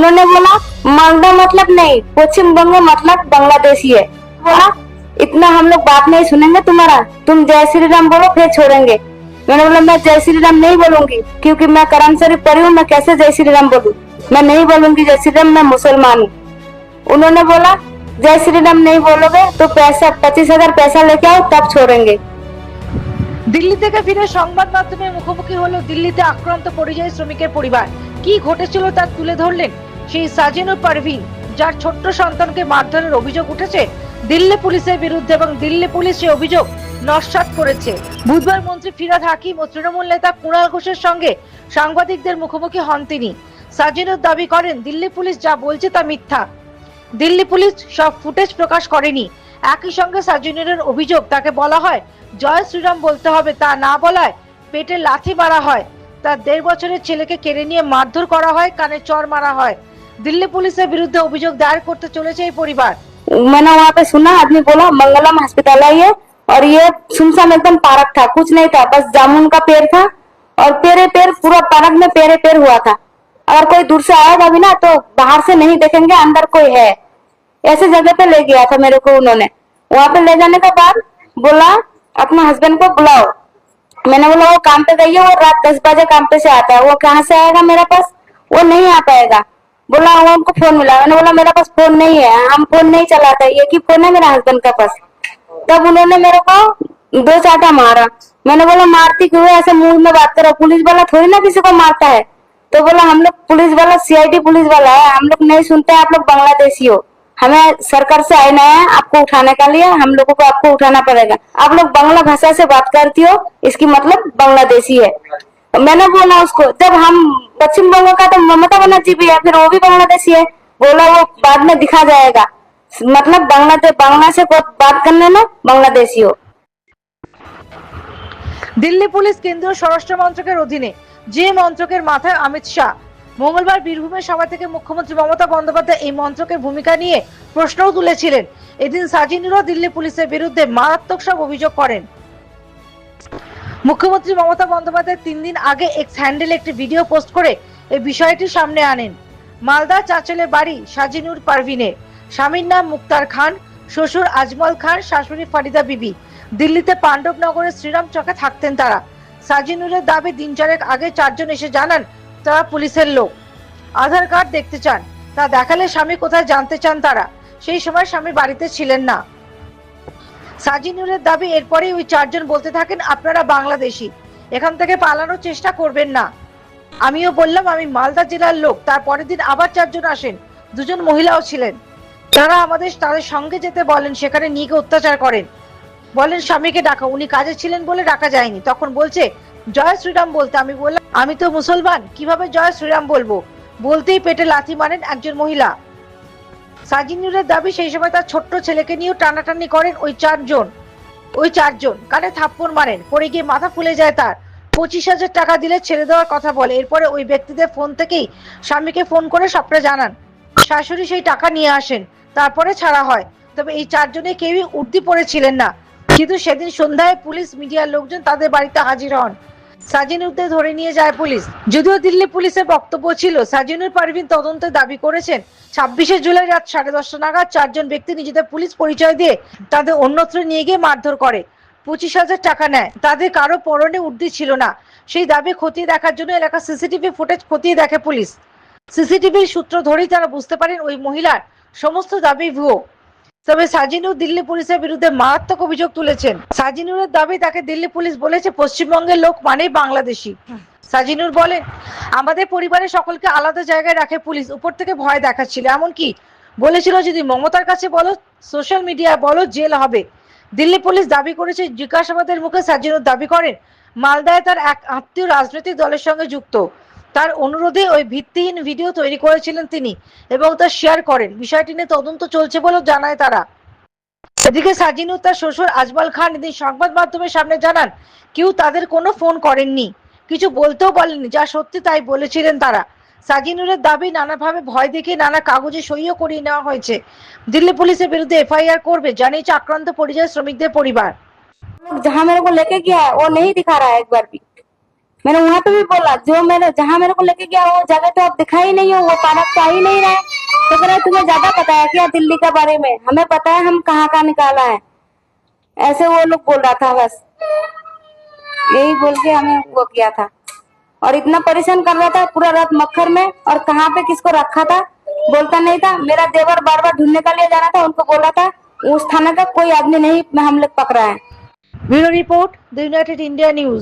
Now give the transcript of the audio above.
उन्होंने बोला मालदा मतलब नहीं पश्चिम बंग मतलब बांग्लादेशी है बोला इतना हम लोग बात नहीं सुनेंगे तुम्हारा तुम जय श्री राम बोलो फिर छोड़ेंगे मैंने बोला मैं जय श्री राम नहीं बोलूंगी क्योंकि मैं करम शरीफ पढ़ी हूँ मैं कैसे जय श्री राम बोलूं मैं नहीं बोलूंगी जय श्री राम मैं मुसलमान हूँ उन्होंने बोला जय श्री राम नहीं बोलोगे तो पैसा पच्चीस हजार पैसा लेके आओ तब छोड़ेंगे দিল্লি থেকে ফিরে সংবাদ মাধ্যমে মুখোমুখি হলো দিল্লিতে আক্রান্ত পরিযায়ী শ্রমিকের পরিবার কি ঘটেছিল তা তুলে ধরলেন সেই সাজিনুর পারভিন, যার ছোট্ট সন্তানকে মারধরের অভিযোগ উঠেছে, দিল্লি পুলিশের বিরুদ্ধে এবং দিল্লি পুলিশ সেই অভিযোগ নস্যাৎ করেছে। বুধবার মন্ত্রী ফিরাদ হাকিম ও তৃণমূল নেতা কুণাল ঘোষের সঙ্গে সাংবাদিকদের মুখোমুখি হন তিনি। সাজিনুর দাবি করেন, দিল্লি পুলিশ যা বলছে তা মিথ্যা। দিল্লি পুলিশ সব ফুটেজ প্রকাশ করেনি। একই সঙ্গে সাজিনুরের অভিযোগ তাকে বলা হয়, জয় শ্রীরাম বলতে হবে, তা না বলায় পেটে লাথি মারা হয়। তার দেড় বছরের ছেলেকে কেড়ে নিয়ে মারধর করা হয়, কানে চর মারা হয়। দিল্লি পুলিশের বিরুদ্ধে অভিযোগ দায়ের করতে চলেছে এই পরিবার मैंने वहाँ पे सुना आदमी बोला मंगलम अस्पताल है ये और ये सुनसान एकदम पार्क था कुछ नहीं था बस जामुन का पेड़ था और पेरे पेड़ पूरा पार्क में पेरे पेड़ हुआ था अगर कोई दूर से आएगा भी ना तो बाहर से नहीं देखेंगे अंदर कोई है ऐसे जगह पे ले गया था मेरे को उन्होंने वहाँ पे ले जाने के बाद बोला अपने हस्बैंड को बुलाओ मैंने बोला वो काम पे गई है वो रात दस बजे काम पे से आता है वो कहाँ से आएगा मेरे पास वो नहीं आ पाएगा बोला, वो उनको फ़ोन मिला। मैंने बोला, मेरे पास फ़ोन नहीं है, हम फ़ोन नहीं चलाते एक ही फ़ोन है मेरे हस्बैंड के पास। तब उन्होंने मेरे को दो चाटा मारा। मैंने बोला, मारती क्यों ऐसे मुँह में बात करो। पुलिस वाला थोड़ी ना किसी को मारता है। तो बोला, हम लोग पुलिस वाला सीआईडी पुलिस वाला है। हम लोग नहीं सुनते, आप लोग बांग्लादेशी हो हमें सरकार से आना है, आपको उठाने के लिए, हम लोगों को आपको उठाना पड़ेगा। आप लोग बांग्ला भाषा से बात करती हो, इसकी मतलब बांग्लादेशी है। मैंने बोला उसको जब हम पश्चिम बंगाल का तो ममता बनर्जी भी है फिर वो भी बांग्लादेशी है बोला वो बाद में दिखा जाएगा मतलब बांग्लादेश बांग्ला से बात करने में बांग्लादेशी हो দিল্লি পুলিশ কেন্দ্রীয় স্বরাষ্ট্র মন্ত্রকের অধীনে যে মন্ত্রকের মাথায় অমিত শাহ মঙ্গলবার বীরভূমের সভা থেকে মুখ্যমন্ত্রী মমতা বন্দ্যোপাধ্যায় এই মন্ত্রকের ভূমিকা নিয়ে প্রশ্নও তুলেছিলেন এদিন সাজিনুরও দিল্লি পুলিশের বিরুদ্ধে মারাত্মক সব অভিযোগ করেন মুখ্যমন্ত্রী মমতা বন্দ্যোপাধ্যায় তিন দিন আগে এক্স হ্যান্ডেলে একটি ভিডিও পোস্ট করে এই বিষয়টি সামনে আনেন। মালদা চাচলের বাড়ি সাজিনুর পারভিনের স্বামীর নাম মুক্তার খান, শ্বশুর আজমল খান, শাশুড়ি ফারিদা বিবি। দিল্লিতে পাণ্ডবনগরের শ্রীরাম চকে থাকতেন তারা। সাজিনুরের দাবি দিন চারেক আগে চারজন এসে জানান, তারা পুলিশের লোক। আধার কার্ড দেখতে চান, তা দেখালে স্বামী কোথায় জানতে চান তারা। সেই সময় স্বামী বাড়িতে ছিলেন না। সাজিনুরের দাবি, এরপরেই ওই চারজন বলতে থাকেন, আপনারা বাংলাদেশি। এখান থেকে পালানোর চেষ্টা করবেন না। আমিও বললাম, আমি মালদা জেলার লোক। তার পরের দিন আবার চারজন আসেন। দুজন মহিলাও ছিলেন। তারা আমাদের, তাদের সঙ্গে যেতে বলেন, সেখানে নিয়ে অত্যাচার করেন। বলেন, স্বামীকে ডাকা। উনি কাজে ছিলেন বলে ডাকা যায়নি। তখন বলছে, জয় শ্রীরাম বলতে। আমি বললাম, আমি তো মুসলমান। কীভাবে জয় শ্রীরাম বলব? বলতেই পেটে লাথি মারেন একজন মহিলা। সাজিনুরের দাবি, সেই সময় তার ছোট্ট ছেলেকে নিয়েও টানাটানি করেন ওই চারজন। ওই চারজন কানে থাপ্পড় মারেন পরে গিয়ে মাথা ফুলে যায় তার। পঁচিশ হাজার টাকা দিলে ছেড়ে দেওয়ার কথা বলে। এরপরে ওই ব্যক্তিদের ফোন থেকেই স্বামীকে ফোন করে সবটা জানান, শাশুড়ি সেই টাকা নিয়ে আসেন, তারপরে ছাড়া হয়। তবে এই চারজনে কেউই উর্দি পড়েছিলেন না। কিন্তু সেদিন সন্ধ্যায় পুলিশ মিডিয়ার লোকজন তাদের বাড়িতে হাজির হন। সাজিনুরদের ধরে নিয়ে যায় পুলিশ। যদিও দিল্লি পুলিশের বক্তব্য ছিল, সাজিনুর পারভিন তদন্তে দাবি করেছেন, ছাব্বিশে জুলাই রাত সাড়ে দশটা নাগাদ চারজন ব্যক্তি নিজেদের পুলিশ পরিচয় দিয়ে তাদের অন্যত্র নিয়ে গিয়ে মারধর করে। পঁচিশ হাজার টাকা নেয়। তাদের কারও পরনে উর্দি ছিল না। সেই দাবি খতিয়ে দেখার জন্য এলাকার সিসিটিভি ফুটেজ খতিয়ে দেখে পুলিশ। সিসিটিভির সূত্র ধরেই তারা বুঝতে পারেন ওই মহিলার সমস্ত দাবি ভুয়ো। তবে সাজিনুর দিল্লি পুলিশের বিরুদ্ধে মারাত্মক অভিযোগ তুলেছেন। সাজিনুরের দাবি তাকে দিল্লি পুলিশ বলেছে পশ্চিমবঙ্গের লোক মানেই বাংলাদেশি। সাজিনুর বলেন, আমাদের পরিবারের সকলকে আলাদা জায়গায় রাখে পুলিশ, উপর থেকে ভয় দেখাচ্ছিল। এমনকি বলেছিল যদি মমতার কাছে বলো, সোশ্যাল মিডিয়া বলো, জেল হবে। দিল্লি পুলিশ দাবি করেছে, জিজ্ঞাসাবাদের মুখে সাজিনুর দাবি করেন, মালদায় তার এক আত্মীয় রাজনৈতিক দলের সঙ্গে যুক্ত। তার অনুরোধে ওই ভিত্তিহীন ভিডিও তৈরি করেছিলেন তিনি এবং তা শেয়ার করেন বিষয়টি নিয়ে তদন্ত চলছে বলেও জানায় তারা এদিকে সাজিনুর তার শ্বশুর আজমাল খান এদিন সংবাদ মাধ্যমের সামনে জানান কেউ তাদের কোনো ফোন করেননি কিছু বলতেও বলেননি যা সত্যি তাই বলেছিলেন তারা সাজিনুরের দাবি নানাভাবে ভয় দেখিয়ে নানা কাগজে সইও করিয়ে নেওয়া হয়েছে দিল্লি পুলিশের বিরুদ্ধে এফআইআর করবে জানিয়েছে আক্রান্ত পরিযায়ী শ্রমিকদের পরিবার लोग जहाँ मेरे को लेके गया है वो नहीं दिखा रहा है एक बार भी मैंने वहाँ पे भी बोला, जो मैंने, जहाँ मेरे को लेके गया वो जगह तो आप दिखा ही नहीं हो, वो पार्क तो ही नहीं रहा है। तो कह रहे तुम्हें ज़्यादा पता है क्या दिल्ली के बारे में? हमें पता है हम कहाँ कहाँ निकाला है। ऐसे वो लोग बोल रहा था बस। यही बोल के हमें वो किया था। और इतना परेशान कर रहा था पूरा रात मक्खर में, और कहाँ पे किसको रखा था, बोलता नहीं था। मेरा देवर बार बार ढूँढने का लिए जाना था, उनको बोल रहा था, उस थाना का कोई आदमी नहीं हम लोग पकड़ा है। Bureau report United India News.